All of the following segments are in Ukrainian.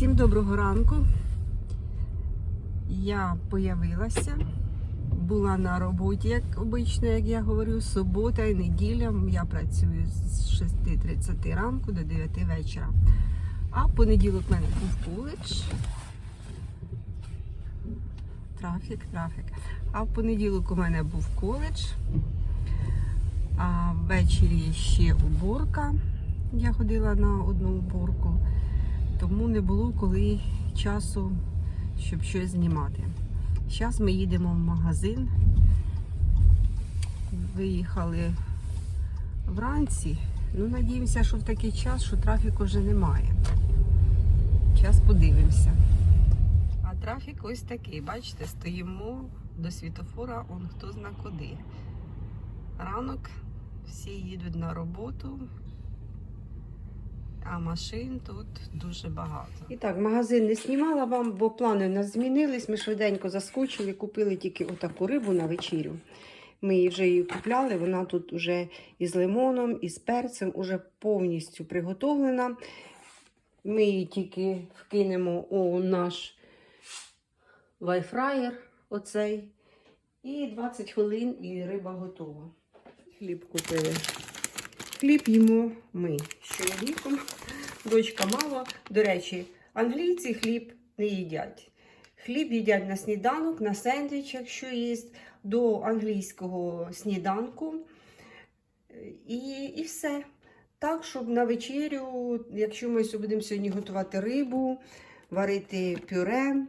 Всім доброго ранку. Я появилася, була на роботі, як обично, як я говорю, субота і неділя. Я працюю з 6.30 ранку до 9 вечора. А понеділок в мене був коледж. Трафік, трафік. А в понеділок у мене був коледж. А ввечері ще уборка. Я ходила на одну уборку тому не було коли часу, щоб щось знімати. Зараз ми їдемо в магазин. Виїхали вранці. Ну, надіємося, що в такий час, що трафіку вже немає. Зараз подивимося. А трафік ось такий, бачите, стоїмо до світофора, он хто зна куди. Ранок, всі їдуть на роботу, а машин тут дуже багато. І так, магазин не знімала вам, бо плани у нас змінились. Ми швиденько заскочили, купили тільки отаку рибу на вечерю. Ми вже її купляли, вона тут вже із лимоном, із перцем, уже повністю приготовлена. Ми її тільки вкинемо у наш вайфраєр, оцей. І 20 хвилин і риба готова. Хліб купили. Хліб їмо ми з чоловіком. Дочка мала. До речі, англійці хліб не їдять. Хліб їдять на сніданок, на сендвіч, якщо є, до англійського сніданку. І, і все. Так, щоб на вечерю, якщо ми будемо сьогодні готувати рибу, варити пюре,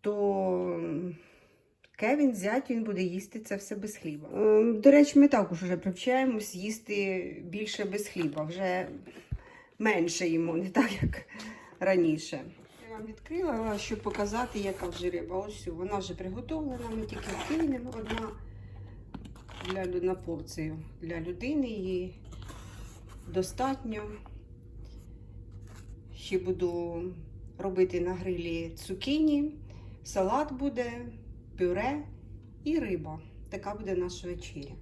то Кевін зять, він буде їсти це все без хліба. Ем, До речі, ми також вже привчаємось їсти більше без хліба, вже менше їмо, не так як раніше. Я вам відкрила, щоб показати, яка вже риба. Ось вона вже приготовлена, ми тільки кинемо одна для, на порцію для людини її достатньо. Ще буду робити на грилі цукіні, салат буде, пюре і риба. Така буде наша вечеря.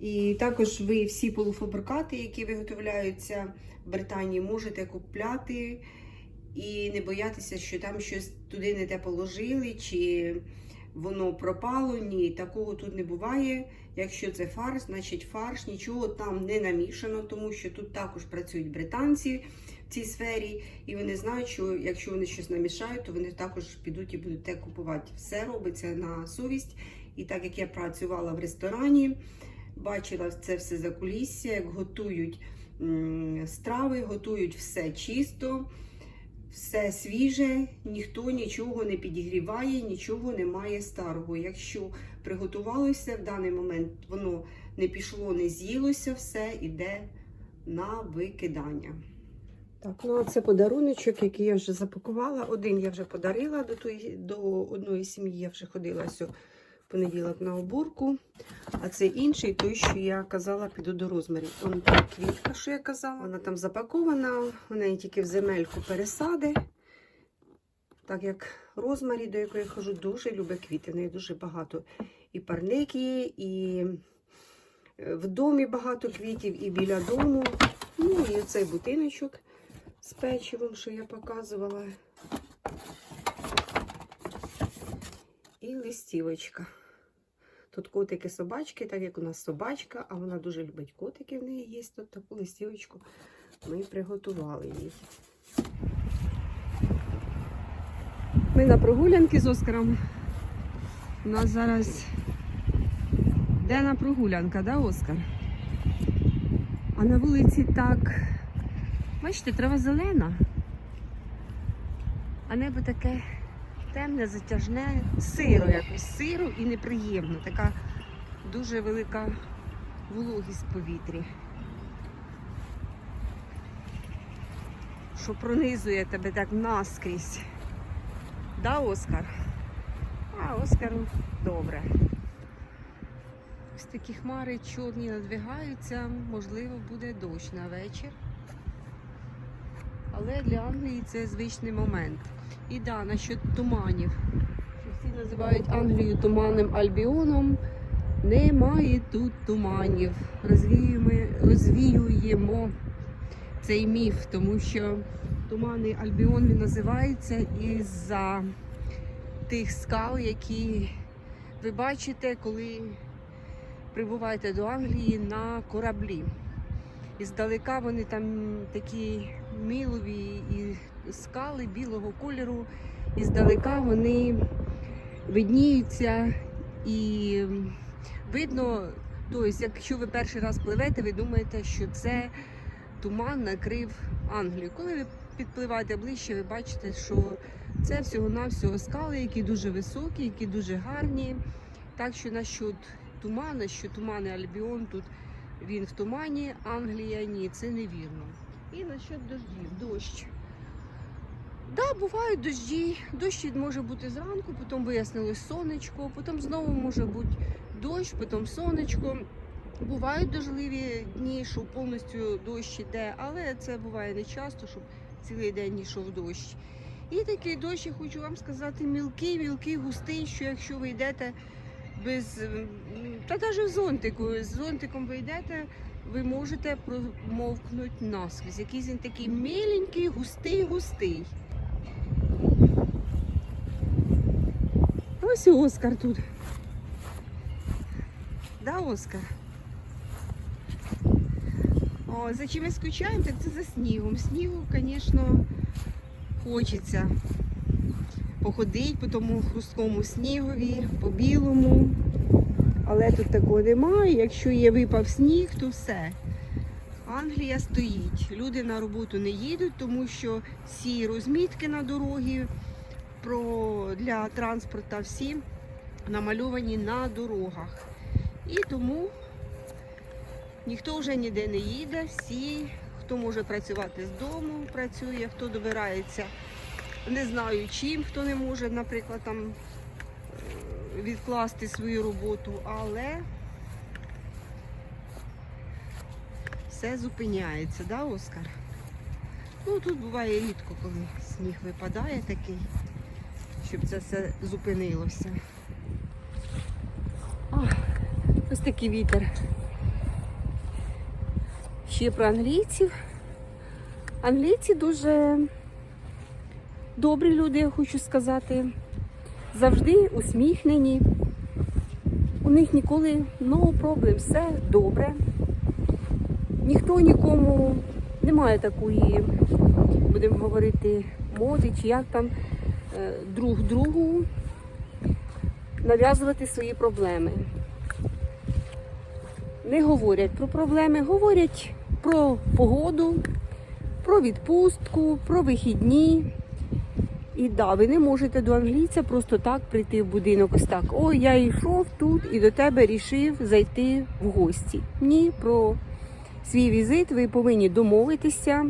І також ви всі полуфабрикати, які виготовляються в Британії, можете купляти і не боятися, що там щось туди не те положили, чи воно пропало. Ні, такого тут не буває. Якщо це фарш, значить фарш, нічого там не намішано, тому що тут також працюють британці в цій сфері, і вони знають, що якщо вони щось намішають, то вони також підуть і будуть те купувати. Все робиться на совість. І так як я працювала в ресторані, бачила це все за кулісся, як готують страви, готують все чисто, все свіже, ніхто нічого не підігріває, нічого немає старого. Якщо приготувалося в даний момент, воно не пішло, не з'їлося, все іде на викидання. Так, ну а це подаруночок, який я вже запакувала. Один я вже подарила до тої, до одної сім'ї. Я вже ходила сьо понеділок на обурку. А це інший, той, що я казала, піду до розмірів. Вон та квітка, що я казала. Вона там запакована, вона її тільки в земельку пересади. Так як розмарі, до якої я хожу, дуже любить квіти. В неї дуже багато і парник є, і е, в домі багато квітів, і біля дому. Ну і цей бутиночок з печивом, що я показувала. І листівочка. Тут котики собачки, так як у нас собачка, а вона дуже любить котики в неї є. Тут таку листівочку ми приготували їй. Ми на прогулянки з Оскаром. У нас зараз денна прогулянка, да, Оскар? А на вулиці так. Бачите, трава зелена, а небо таке темне, затяжне, сиро якось, сиро і неприємно. Така дуже велика вологість в повітрі. Що пронизує тебе так наскрізь. Да, Оскар? А, Оскару добре. Ось такі хмари чорні надвигаються, можливо, буде дощ на вечір. Але для Англії це звичний момент. І да, насчет туманів. Що всі називають Англію туманним Альбіоном. Немає тут туманів. Розвіюємо, розвіюємо цей міф, тому що Туманний Альбіон він називається із-за тих скал, які ви бачите, коли прибуваєте до Англії на кораблі. І здалека вони там такі милові і скали білого кольору, і здалека вони видніються і видно, тобто, якщо ви перший раз пливете, ви думаєте, що це туман накрив Англію. Коли ви підпливаєте ближче, ви бачите, що це всього-навсього скали, які дуже високі, які дуже гарні. Так що насчет тумана, що тумани Альбіон тут він в тумані, Англія ні, це невірно. І насчет дождів, дощ. Да, бувають дожді. Дощ може бути зранку, потім вияснилось сонечко, потім знову може бути дощ, потім сонечко. Бувають дождливі дні, що повністю дощ іде, але це буває не часто, щоб цілий день йшов дощ. І такий дощ, я хочу вам сказати, мілкий, мілкий, густий, що якщо ви йдете без та навіть зонтику, з зонтиком ви йдете, ви можете промовкнути наскрізь. Якийсь він такий миленький, густий, густий. Ось і Оскар тут. Да, Оскар? О, за чим ми скучаємо, так це за снігом. Снігу, звісно, хочеться походити по тому хрусткому снігові, по білому. Але тут такого немає. Якщо є випав сніг, то все. Англія стоїть. Люди на роботу не їдуть, тому що всі розмітки на дорогі про, для транспорту всі намальовані на дорогах. І тому ніхто вже ніде не їде, всі, хто може працювати з дому, працює, хто добирається, не знаю чим, хто не може, наприклад, там е, відкласти свою роботу, але все зупиняється, да, Оскар? Ну тут буває рідко, коли сніг випадає такий, щоб це все зупинилося. Ах, ось такий вітер. Ще про англійців. Англійці дуже добрі люди, я хочу сказати. Завжди усміхнені. У них ніколи no problem, все добре. Ніхто нікому немає такої, будемо говорити, моди чи як там е, друг другу нав'язувати свої проблеми. Не говорять про проблеми, говорять про погоду, про відпустку, про вихідні. І да, ви не можете до англійця просто так прийти в будинок. Ось так. Ой, я йшов тут і до тебе рішив зайти в гості. Ні, про свій візит ви повинні домовитися.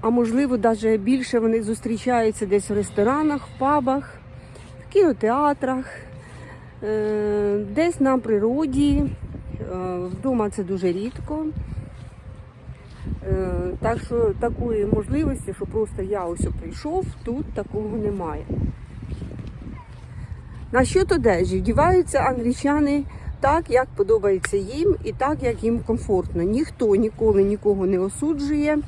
А можливо, навіть більше вони зустрічаються десь в ресторанах, в пабах, в кінотеатрах, е, десь на природі. Е, Вдома це дуже рідко. Так що такої можливості, що просто я ось прийшов, тут такого немає. На що одежі? Вдіваються англічани так, як подобається їм, і так, як їм комфортно. Ніхто ніколи нікого не осуджує,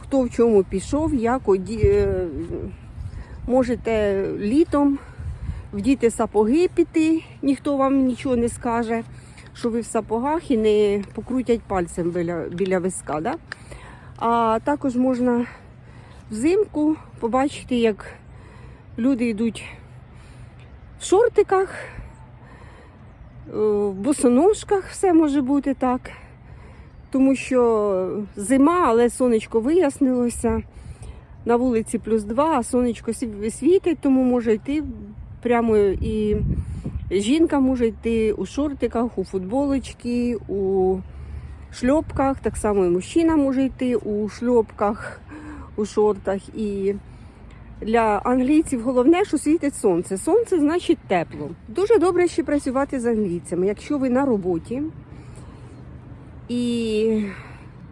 хто в чому пішов, як оді... е, можете літом вдіти сапоги піти, ніхто вам нічого не скаже, що ви в сапогах і не покрутять пальцем біля, біля виска. Да? А також можна взимку побачити, як люди йдуть в шортиках, е, в босоножках все може бути так. Тому що зима, але сонечко вияснилося. На вулиці плюс 2, а сонечко світить, тому може йти прямо і жінка може йти у шортиках, у футболочці, у шльопках. Так само і мужчина може йти у шльопках, у шортах. І для англійців головне, що світить сонце. Сонце значить тепло. Дуже добре ще працювати з англійцями. Якщо ви на роботі і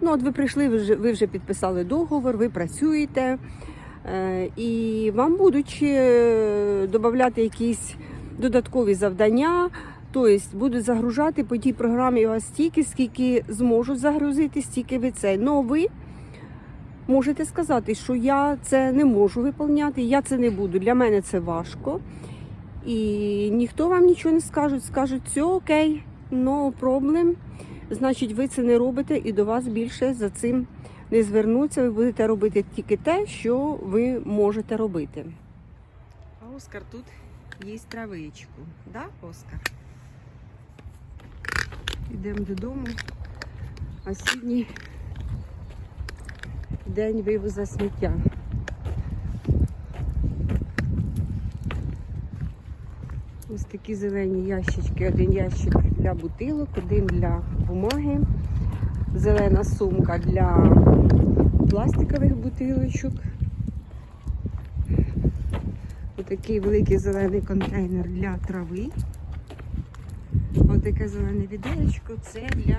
ну, от ви прийшли, ви вже, ви вже підписали договор, ви працюєте, е, і вам будуть е, додати якісь додаткові завдання. Тобто будуть загружати по тій програмі вас стільки, скільки зможуть загрузити, стільки ви це. Но ви можете сказати, що я це не можу виповняти, я це не буду. Для мене це важко. І ніхто вам нічого не скаже. Скажуть, все окей, no problem. Значить, ви це не робите і до вас більше за цим не звернуться. Ви будете робити тільки те, що ви можете робити. Оскар тут їсть травичку. Да, Оскар? Йдемо додому. А сьогодні день вивозу сміття. Ось такі зелені ящички. Один ящик для бутилок, один для бумаги, зелена сумка для пластикових бутилочок. Отакий великий зелений контейнер для трави. Отаке зелене відеречко це для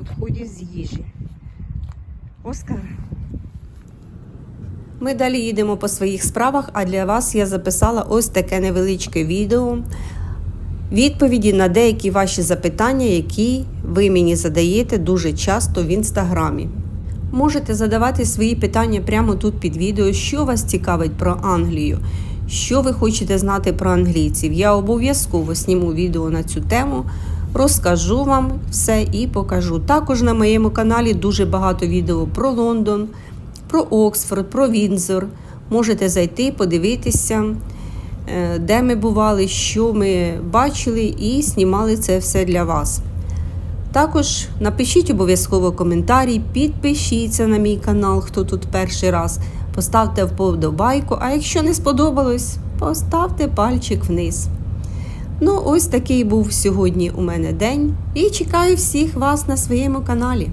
відходів з їжі. Оскар. Ми далі їдемо по своїх справах, а для вас я записала ось таке невеличке відео. Відповіді на деякі ваші запитання, які ви мені задаєте дуже часто в інстаграмі. Можете задавати свої питання прямо тут під відео, що вас цікавить про Англію, що ви хочете знати про англійців. Я обов'язково зніму відео на цю тему, розкажу вам все і покажу. Також на моєму каналі дуже багато відео про Лондон, про Оксфорд, про Вінзор. Можете зайти, подивитися, е, де ми бували, що ми бачили, і знімали це все для вас. Також напишіть обов'язково коментарі, підпишіться на мій канал, хто тут перший раз. Поставте вподобайку, а якщо не сподобалось, поставте пальчик вниз. Ну, ось такий був сьогодні у мене день. І чекаю всіх вас на своєму каналі.